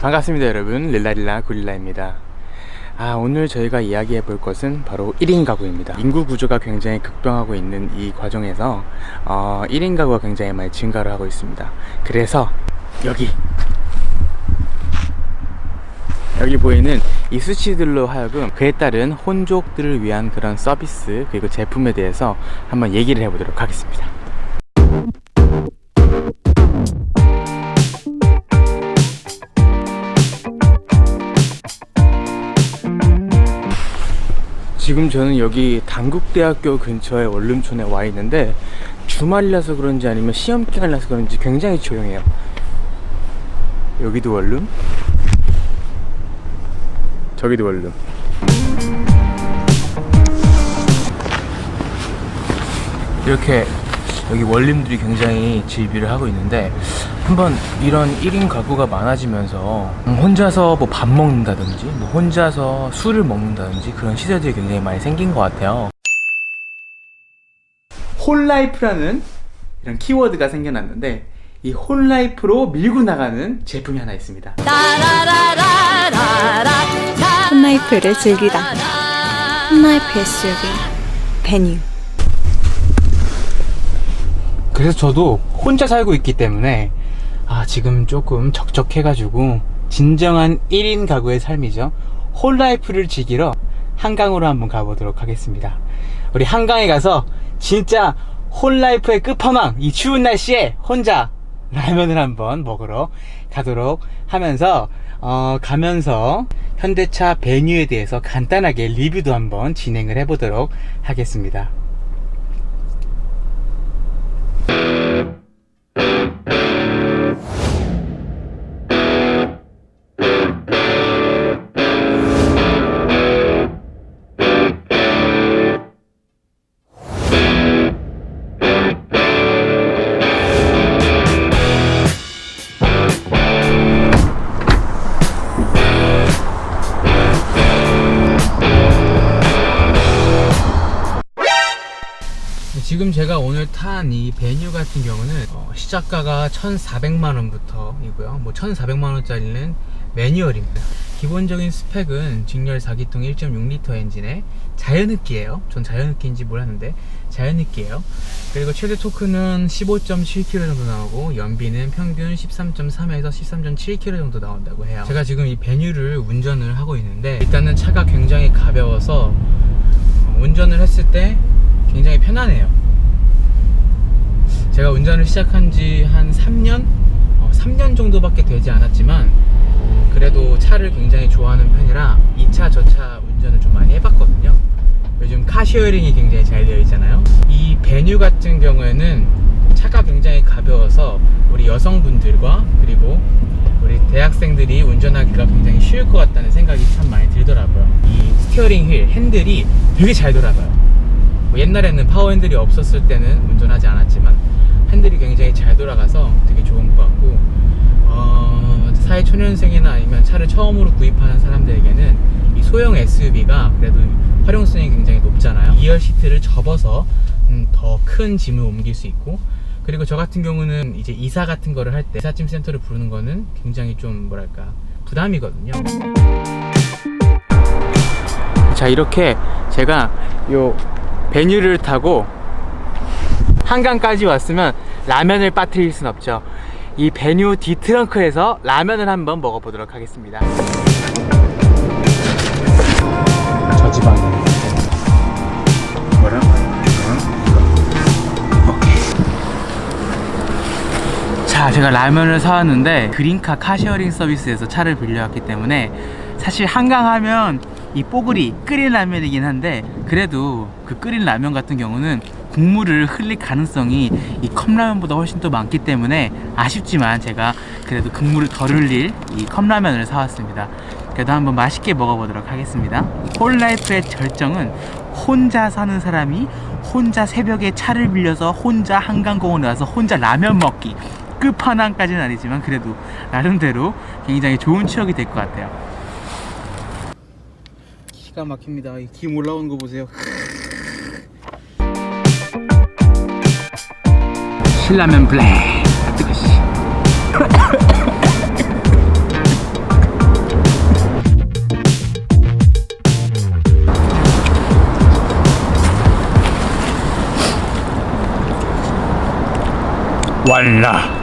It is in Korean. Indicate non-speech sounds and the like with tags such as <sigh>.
반갑습니다 여러분. 릴라릴라 구릴라입니다. 아 오늘 저희가 이야기해 볼 것은 바로 1인 가구입니다. 인구 구조가 굉장히 급변하고 있는 이 과정에서 어, 1인 가구가 굉장히 많이 증가를 하고 있습니다. 그래서 여기 여기 보이는 이 수치들로 하여금 그에 따른 혼족들을 위한 그런 서비스 그리고 제품에 대해서 한번 얘기를 해보도록 하겠습니다 지금 저는 여기 단국대학교 근처의 원룸촌에 와 있는데 주말이라서 그런지 아니면 시험 기간이라서 그런지 굉장히 조용해요. 여기도 원룸, 저기도 원룸. 이렇게 여기 원룸들이 굉장히 질비를 하고 있는데 한번 이런 1인 가구가 많아지면서 음, 혼자서 뭐 밥 먹는다든지 뭐 혼자서 술을 먹는다든지 그런 시대들이 굉장히 많이 생긴 것 같아요 홀라이프라는 이런 키워드가 생겨났는데 이 홀라이프로 밀고 나가는 제품이 하나 있습니다 홈라이프를 즐기다. 홈라이프 SUV 베뉴. 그래서 저도 혼자 살고 있기 때문에 아 지금 조금 적적해가지고 진정한 1인 가구의 삶이죠. 홀라이프를 즐기러 한강으로 한번 가보도록 하겠습니다. 우리 한강에 가서 진짜 홀라이프의 끝판왕 이 추운 날씨에 혼자 라면을 한번 먹으러 가도록 하면서 어, 가면서 현대차 베뉴에 대해서 간단하게 리뷰도 한번 진행을 해보도록 하겠습니다 지금 제가 오늘 탄 이 베뉴 같은 경우는 어, 시작가가 1,400만원부터 이고요. 뭐 1,400만원짜리는 매뉴얼입니다. 기본적인 스펙은 직렬 4기통 1.6L 엔진에 자연흡기예요. 전 자연흡기인지 몰랐는데 자연흡기예요. 그리고 최대 토크는 15.7kg 정도 나오고 연비는 평균 13.3에서 13.7kg 정도 나온다고 해요. 제가 지금 이 베뉴를 운전을 하고 있는데 일단은 차가 굉장히 가벼워서 어, 운전을 했을 때 굉장히 편하네요. 제가 운전을 시작한 지 한 3년? 어, 3년 정도밖에 되지 않았지만 그래도 차를 굉장히 좋아하는 편이라 2차, 저차 운전을 좀 많이 해봤거든요. 요즘 카시어링이 굉장히 잘 되어 있잖아요. 이 베뉴 같은 경우에는 차가 굉장히 가벼워서 우리 여성분들과 그리고 우리 대학생들이 운전하기가 굉장히 쉬울 것 같다는 생각이 참 많이 들더라고요. 이 스티어링 휠, 핸들이 되게 잘 돌아가요. 뭐 옛날에는 파워 핸들이 없었을 때는 운전하지 않았지만 핸들이 굉장히 잘 돌아가서 되게 좋은 것 같고 어, 사회 초년생이나 아니면 차를 처음으로 구입하는 사람들에게는 이 소형 SUV가 그래도 활용성이 굉장히 높잖아요. 2열 시트를 접어서 음, 더 큰 짐을 옮길 수 있고 그리고 저 같은 경우는 이제 이사 같은 거를 할 때 이삿짐 센터를 부르는 거는 굉장히 좀 뭐랄까 부담이거든요. 자 이렇게 제가 요 베뉴를 타고 한강까지 왔으면 라면을 빠뜨릴 순 없죠. 이 베뉴 뒤 트렁크에서 라면을 한번 먹어보도록 하겠습니다. 저지방이 뭐라? 자, 제가 라면을 사왔는데 그린카 카시어링 서비스에서 차를 빌려왔기 때문에 사실 한강 하면 이 뽀글이 끓인 라면이긴 한데 그래도 그 끓인 라면 같은 경우는 국물을 흘릴 가능성이 이 컵라면보다 훨씬 더 많기 때문에 아쉽지만 제가 그래도 국물을 덜 흘릴 이 컵라면을 사왔습니다. 그래도 한번 맛있게 먹어보도록 하겠습니다. 홀라이프의 절정은 혼자 사는 사람이 혼자 새벽에 차를 빌려서 혼자 한강공원에 와서 혼자 라면 먹기 끝판왕까지는 아니지만 그래도 나름대로 굉장히 좋은 추억이 될 것 같아요. 기가 막힙니다. 김 올라온 거 보세요. 신라면 블랙 뜨거시. <laughs> 완라.